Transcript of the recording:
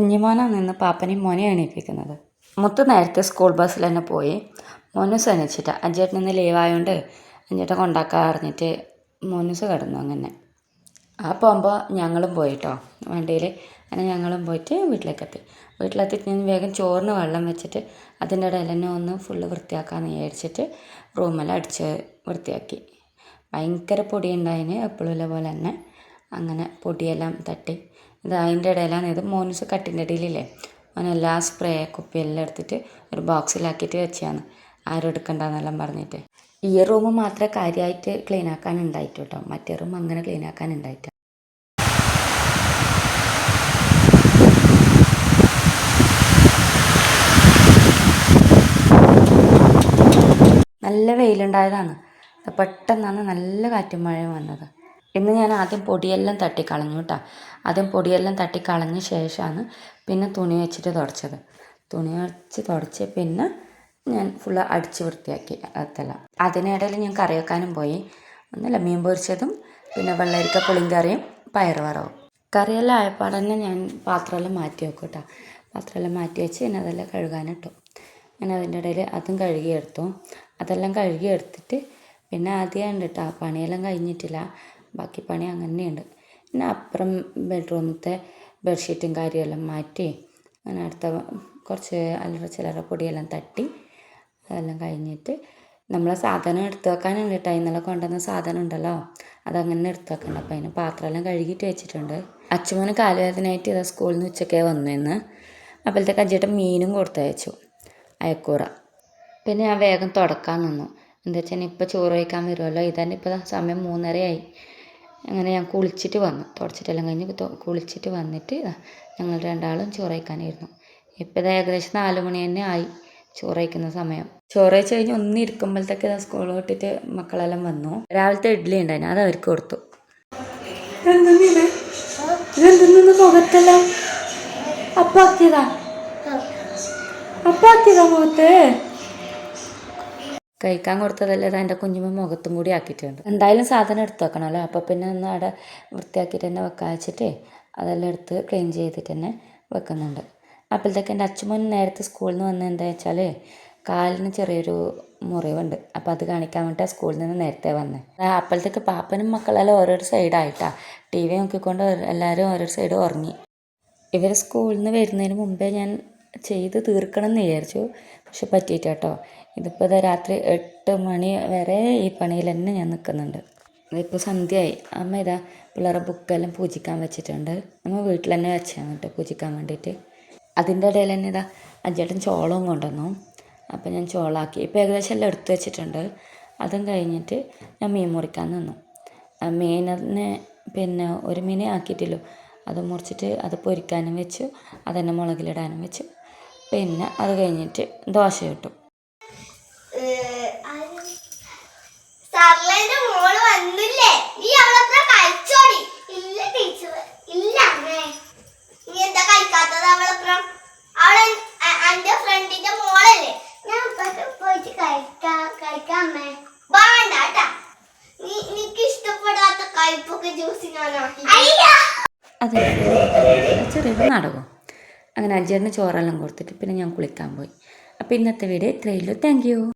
കുഞ്ഞുമോനാണ് നിന്ന് പാപ്പനെയും മോനെ എണീപ്പിക്കുന്നത്. മുത്ത് നേരത്തെ സ്കൂൾ ബസ്സിൽ തന്നെ പോയി. മോനൂസ് എണീച്ചിട്ട് അഞ്ചേട്ടൻ ഇന്ന് ലീവായതുകൊണ്ട് അഞ്ചേട്ടൻ കൊണ്ടാക്കാൻ അറിഞ്ഞിട്ട് മോനൂസ് കിടന്നു അങ്ങനെ. ആ പോകുമ്പോൾ ഞങ്ങളും പോയിട്ടോ. വണ്ടിയിൽ അങ്ങനെ ഞങ്ങളും പോയിട്ട് വീട്ടിലേക്ക് എത്തി വീട്ടിലെത്തിയിട്ട് ഞാൻ വേഗം ചോറിന് വെള്ളം വെച്ചിട്ട് അതിന്റെ ഇടയിൽ തന്നെ ഒന്ന് ഫുള്ള് വൃത്തിയാക്കാൻ വിചാരിച്ചിട്ട് റൂമെല്ലാം അടിച്ച് വൃത്തിയാക്കി. ഭയങ്കര പൊടി ഉണ്ടായിന് എപ്പോഴും പോലെ തന്നെ. അങ്ങനെ പൊടിയെല്ലാം തട്ടി ഇത് അതിന്റെ ഇടയിലാണ് ഇത് മോനുസ് കട്ടിന്റെ ഇടയിലില്ലേ? അവൻ എല്ലാ സ്പ്രേ കുപ്പിയെല്ലാം എടുത്തിട്ട് ഒരു ബോക്സിലാക്കിയിട്ട് വെച്ചാണ് ആരും എടുക്കണ്ടെന്നെല്ലാം പറഞ്ഞിട്ട്. ഈ റൂം മാത്രമേ കാര്യമായിട്ട് ക്ലീൻ ആക്കാൻ ഉണ്ടായിട്ടു കേട്ടോ മറ്റേ റൂം അങ്ങനെ ക്ലീൻ ആക്കാൻ ഉണ്ടായിട്ട്. നല്ല വെയിലുണ്ടായതാണ്. പെട്ടെന്നാണ് നല്ല കാറ്റും മഴയും വന്നത്. ഇന്ന് ഞാൻ ആദ്യം പൊടിയെല്ലാം തട്ടിക്കളഞ്ഞു കേട്ടോ. ആദ്യം പൊടിയെല്ലാം തട്ടിക്കളഞ്ഞ ശേഷമാണ് പിന്നെ തുണി വെച്ചിട്ട് തുടച്ചത്. തുണി വെച്ച് തുടച്ച് പിന്നെ ഞാൻ ഫുൾ അടിച്ച് വൃത്തിയാക്കി അതല്ല അതിനിടയിൽ ഞാൻ കറി വെക്കാനും പോയി. ഒന്നല്ല മീൻ പൊരിച്ചതും പിന്നെ വെള്ളരിക്ക പുളിങ്കറിയും പയർ വറവും കറിയെല്ലാം ആയപ്പാടന്നെ ഞാൻ പാത്രമെല്ലാം മാറ്റി വെക്കും കേട്ടോ. പാത്രമെല്ലാം മാറ്റി വെച്ച് പിന്നെ അതെല്ലാം കഴുകാനിട്ടു ഞാൻ അതിന്റെ ഇടയിൽ അതും കഴുകിയെടുത്തു. അതെല്ലാം കഴുകിയെടുത്തിട്ട് പിന്നെ ആദ്യം കേട്ടോ പണിയെല്ലാം കഴിഞ്ഞിട്ടില്ല. ബാക്കി പണി അങ്ങനെയുണ്ട്. പിന്നെ അപ്പുറം ബെഡ്റൂമിലത്തെ ബെഡ്ഷീറ്റും കാര്യമെല്ലാം മാറ്റി അങ്ങനെ അടുത്ത കുറച്ച് അല്ലറ ചില്ലറ പൊടിയെല്ലാം തട്ടി അതെല്ലാം കഴിഞ്ഞിട്ട് നമ്മളെ സാധനം എടുത്ത് വെക്കാനുണ്ട് കേട്ടോ ഇന്നലെ കൊണ്ടുവന്ന സാധനം ഉണ്ടല്ലോ? അതങ്ങനെ എടുത്ത് വെക്കണ്ട. അപ്പം അതിന് പാത്രമെല്ലാം കഴുകിയിട്ട് വെച്ചിട്ടുണ്ട്. അച്ഛമോന് കാലുവേദനയായിട്ട് ഇതാ സ്കൂളിൽ നിന്ന് ഉച്ചക്കേ വന്നു ഇന്ന് അപ്പോഴത്തേക്ക് അജ്ജേട്ടൻ മീനും കൊടുത്തയച്ചു അയക്കൂറ. പിന്നെ ഞാൻ വേഗം തുടക്കാൻ നിന്നു. എന്താ വെച്ചാൽ ഇപ്പോൾ ചോറ് കഴിക്കാൻ വരുമല്ലോ ഇതന്നെ ഇപ്പോൾ സമയം മൂന്നരയായി. അങ്ങനെ ഞാൻ കുളിച്ചിട്ട് വന്നു. തുടച്ചിട്ടെല്ലാം കഴിഞ്ഞ് തൊ- കുളിച്ചിട്ട് വന്നിട്ട് ഞങ്ങൾ രണ്ടാളും ചോറ് കഴിക്കാനായിരുന്നു. ഇപ്പോൾ ഇത് ഏകദേശം നാല് മണി തന്നെ ആയി ചോറ് കഴിക്കുന്ന സമയം. ചോറ് കഴിച്ച് കഴിഞ്ഞ് ഒന്ന് ഇരിക്കുമ്പോഴത്തേക്ക് സ്കൂൾ വിട്ടിട്ട് മക്കളെല്ലാം വന്നു. രാവിലത്തെ ഇഡ്ഡലി ഉണ്ടായിരുന്നു. അത് അവർക്ക് കൊടുത്തു. മുഖത്തെല്ലാം അപ്പാക്കിയതാ. അപ്പാക്കിയതാ മുഖത്ത്. കഴിക്കാൻ കൊടുത്തതല്ലേ എന്റെ കുഞ്ഞുമ്മ മുഖത്തും കൂടി ആക്കിയിട്ടുണ്ട്. എന്തായാലും സാധനം എടുത്ത് വെക്കണമല്ലോ. അപ്പോൾ പിന്നെ ഒന്ന് അവിടെ വൃത്തിയാക്കിയിട്ട് തന്നെ വെക്കാൻ വെച്ചിട്ട് അതെല്ലാം എടുത്ത് ക്ലീൻ ചെയ്തിട്ട് തന്നെ വെക്കുന്നുണ്ട്. അപ്പോഴത്തേക്ക് എന്റെ അച്ഛമ്മൻ നേരത്തെ സ്കൂളിൽ നിന്ന് വന്നത് എന്താ വെച്ചാൽ കാലിന് ചെറിയൊരു മുറിവുണ്ട്. അപ്പോൾ അത് കാണിക്കാൻ വേണ്ടിയിട്ട് സ്കൂളിൽ നിന്ന് നേരത്തെ വന്നത് അപ്പോഴത്തേക്ക് പാപ്പനും മക്കളെല്ലാം ഓരോരോ സൈഡായിട്ടാണ് ടി വി നോക്കിക്കൊണ്ട് എല്ലാവരും ഓരോരോ സൈഡ് ഉറങ്ങി. ഇവർ സ്കൂളിൽ നിന്ന് വരുന്നതിന് മുമ്പേ ഞാൻ ചെയ്ത് തീർക്കണം എന്ന് വിചാരിച്ചു. പക്ഷെ പറ്റിയിട്ട് ഇതിപ്പോൾ ഇതാ രാത്രി എട്ട് മണി വരെ ഈ പണിയിൽ തന്നെ ഞാൻ നിൽക്കുന്നുണ്ട് ഇതിപ്പോൾ സന്ധ്യയായി. അമ്മ ഇതാ പിള്ളേരെ ബുക്കെല്ലാം പൂജിക്കാൻ വെച്ചിട്ടുണ്ട്. നമ്മൾ വീട്ടിൽ തന്നെ വെച്ചാണ് കേട്ടോ പൂജിക്കാൻ വേണ്ടിയിട്ട്. അതിന്റെ ഇടയിൽ തന്നെ ഇതാ അഞ്ചേട്ടൻ ചോളവും കൊണ്ടുവന്നു. അപ്പോൾ ഞാൻ ചോളാക്കി. ഇപ്പോൾ ഏകദേശം എല്ലാം എടുത്തു വെച്ചിട്ടുണ്ട്. അതും കഴിഞ്ഞിട്ട് ഞാൻ മീൻ മുറിക്കാൻ നിന്നു. മീനിനെ പിന്നെ ഒരു മീനെ ആക്കിയിട്ടില്ലോ. അത് മുറിച്ചിട്ട് അത് പൊരിക്കാനും വെച്ചു. അതന്നെ മുളകിലിടാനും വെച്ചു. പിന്നെ അത് കഴിഞ്ഞിട്ട് ദോശ കിട്ടും സർലേന്റെ മോൾ വന്നില്ലേ? നീ അവളത്ര കഴിച്ചോടി? ഇല്ല ടീച്ചർ. ഇല്ല അമ്മേ. നീ എന്താ കഴിക്കാത്തത് അവളപ്പുറം അവളെ എന്റെ ഫ്രണ്ടിന്റെ മോളല്ലേ? ഞാൻ പോയിട്ട് കഴിക്കാം കഴിക്കാം അമ്മേ. വേണ്ട കേട്ടാ. നീ നിനക്ക് ഇഷ്ടപ്പെടാത്ത കയ്പൊക്കെ ജ്യൂസിനാണോ അത്. ചെറിയൊരു നാടകം. അങ്ങനെ അഞ്ചേട്ടന് ചോറെല്ലാം കൊടുത്തിട്ട് പിന്നെ ഞാൻ കുളിക്കാൻ പോയി. അപ്പോൾ ഇന്നത്തെ വീഡിയോ ഇത്രയുള്ളൂ താങ്ക് യു